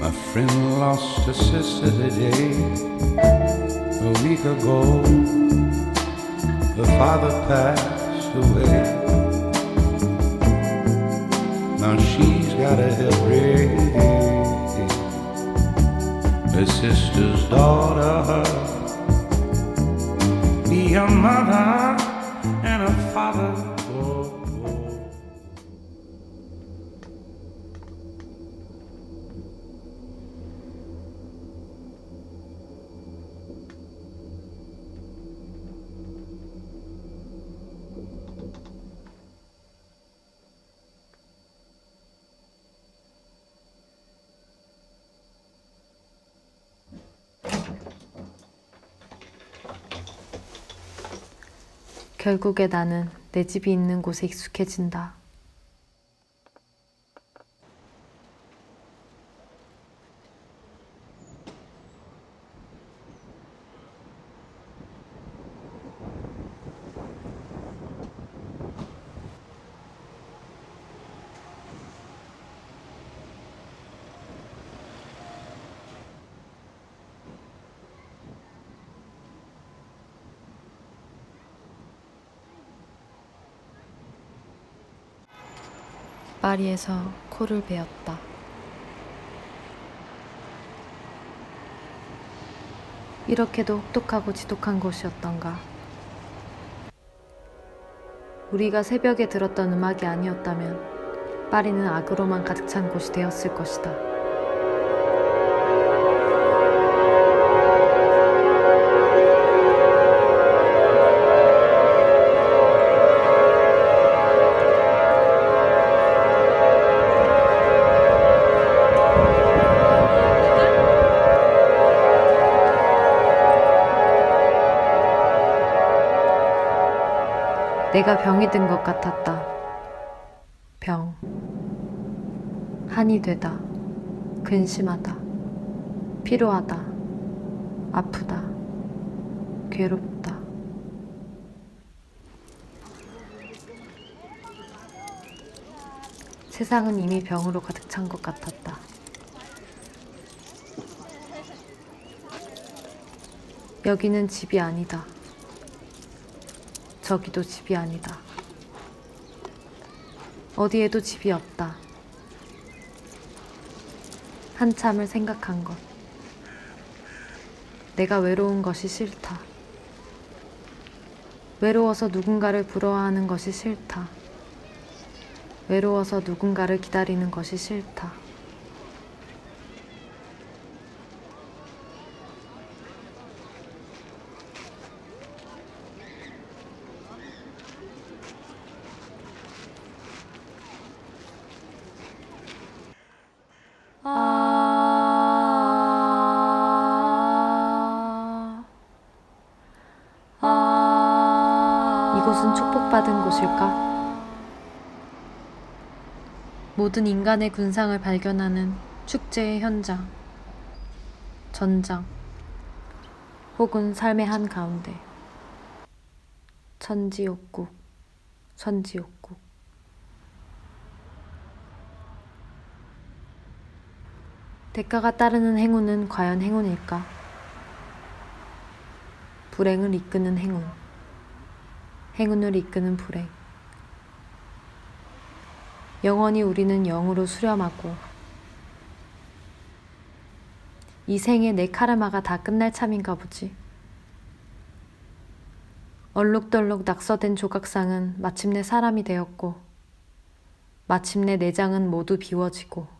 My friend lost a sister today. A week ago, the father passed away. Now she's gotta help raise her sister's daughter. 결국에 나는 내 집이 있는 곳에 익숙해진다. 파리에서 코를 베었다. 이렇게도 혹독하고 지독한 곳이었던가. 우리가 새벽에 들었던 음악이 아니었다면 파리는 악으로만 가득 찬 곳이 되었을 것이다. 내가 병이 든 것 같았다. 병. 한이 되다. 근심하다. 피로하다. 아프다. 괴롭다. 세상은 이미 병으로 가득 찬 것 같았다. 여기는 집이 아니다. 저기도 집이 아니다. 어디에도 집이 없다. 한참을 생각한 것. 내가 외로운 것이 싫다. 외로워서 누군가를 부러워하는 것이 싫다. 외로워서 누군가를 기다리는 것이 싫다. 아... 아... 이곳은 축복받은 곳일까? 모든 인간의 군상을 발견하는 축제의 현장, 전장, 혹은 삶의 한 가운데. 천지옥국, 천지옥국. 대가가 따르는 행운은 과연 행운일까? 불행을 이끄는 행운, 행운을 이끄는 불행. 영원히 우리는 영으로 수렴하고 이 생에 내 카르마가 다 끝날 참인가 보지. 얼룩덜룩 낙서된 조각상은 마침내 사람이 되었고 마침내 내장은 모두 비워지고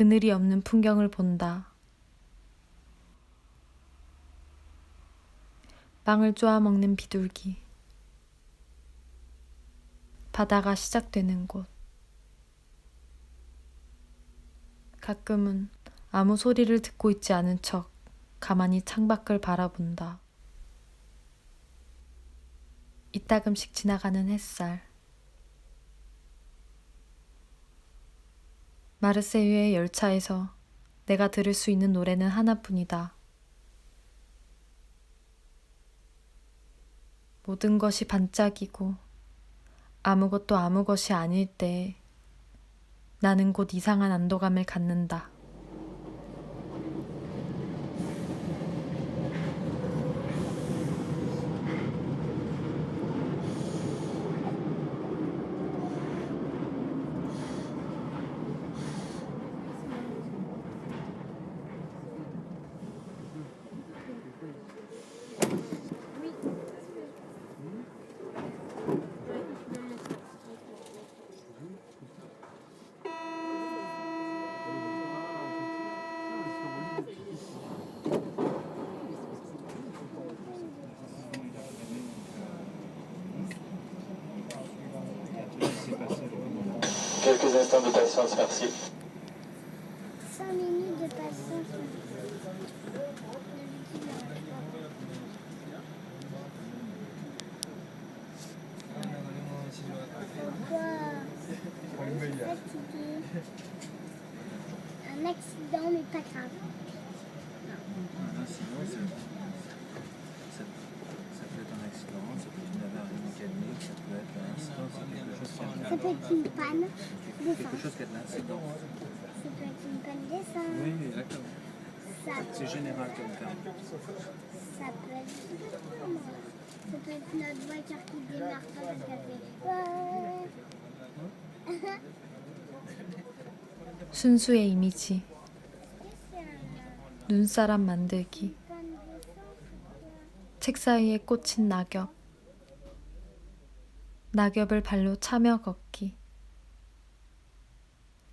그늘이 없는 풍경을 본다. 빵을 쪼아 먹는 비둘기. 바다가 시작되는 곳. 가끔은 아무 소리를 듣고 있지 않은 척 가만히 창밖을 바라본다. 이따금씩 지나가는 햇살. 마르세유의 열차에서 내가 들을 수 있는 노래는 하나뿐이다. 모든 것이 반짝이고 아무것도 아무 것이 아닐 때 나는 곧 이상한 안도감을 갖는다. Instants de patience, merci. 5 minutes de patience. Un accident, mais pas grave. Un incident, c'est- ça, peut être un accident, ça peut être une avarie mécanique, ça peut être un qui Ça peut être une panne quelque chose qui est un incident. Ça peut être une panne d'essence. Oui, exactement. C'est général comme terme. ça peut être. Ça peut être notre voiture qui démarre pas parce qu'elle fait. Ouais. 순수의 이미지, 눈사람 만들기. 책 사이에 꽂힌 낙엽, 낙엽을 발로 차며 걷기,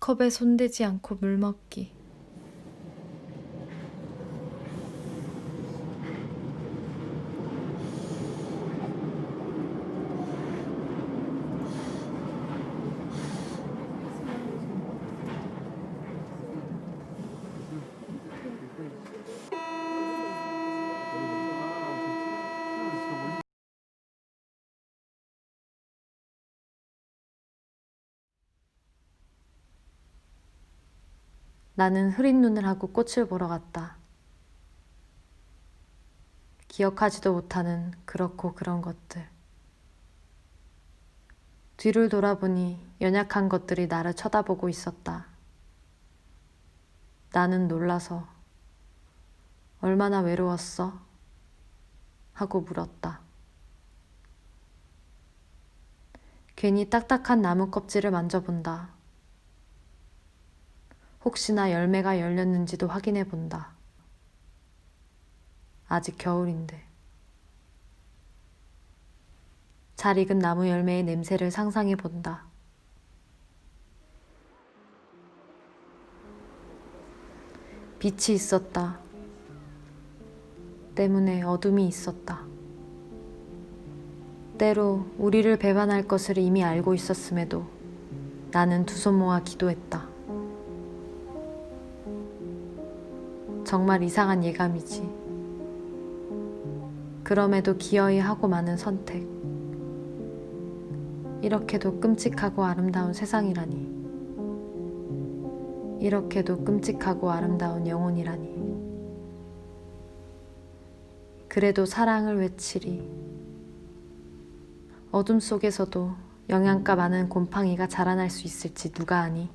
컵에 손대지 않고 물 먹기. 나는 흐린 눈을 하고 꽃을 보러 갔다. 기억하지도 못하는 그렇고 그런 것들. 뒤를 돌아보니 연약한 것들이 나를 쳐다보고 있었다. 나는 놀라서 얼마나 외로웠어? 하고 물었다. 괜히 딱딱한 나무 껍질을 만져본다. 혹시나 열매가 열렸는지도 확인해 본다. 아직 겨울인데. 잘 익은 나무 열매의 냄새를 상상해 본다. 빛이 있었다. 때문에 어둠이 있었다. 때로 우리를 배반할 것을 이미 알고 있었음에도 나는 두 손 모아 기도했다. 정말 이상한 예감이지. 그럼에도 기어이 하고 많은 선택. 이렇게도 끔찍하고 아름다운 세상이라니. 이렇게도 끔찍하고 아름다운 영혼이라니. 그래도 사랑을 외치리. 어둠 속에서도 영양가 많은 곰팡이가 자라날 수 있을지 누가 아니.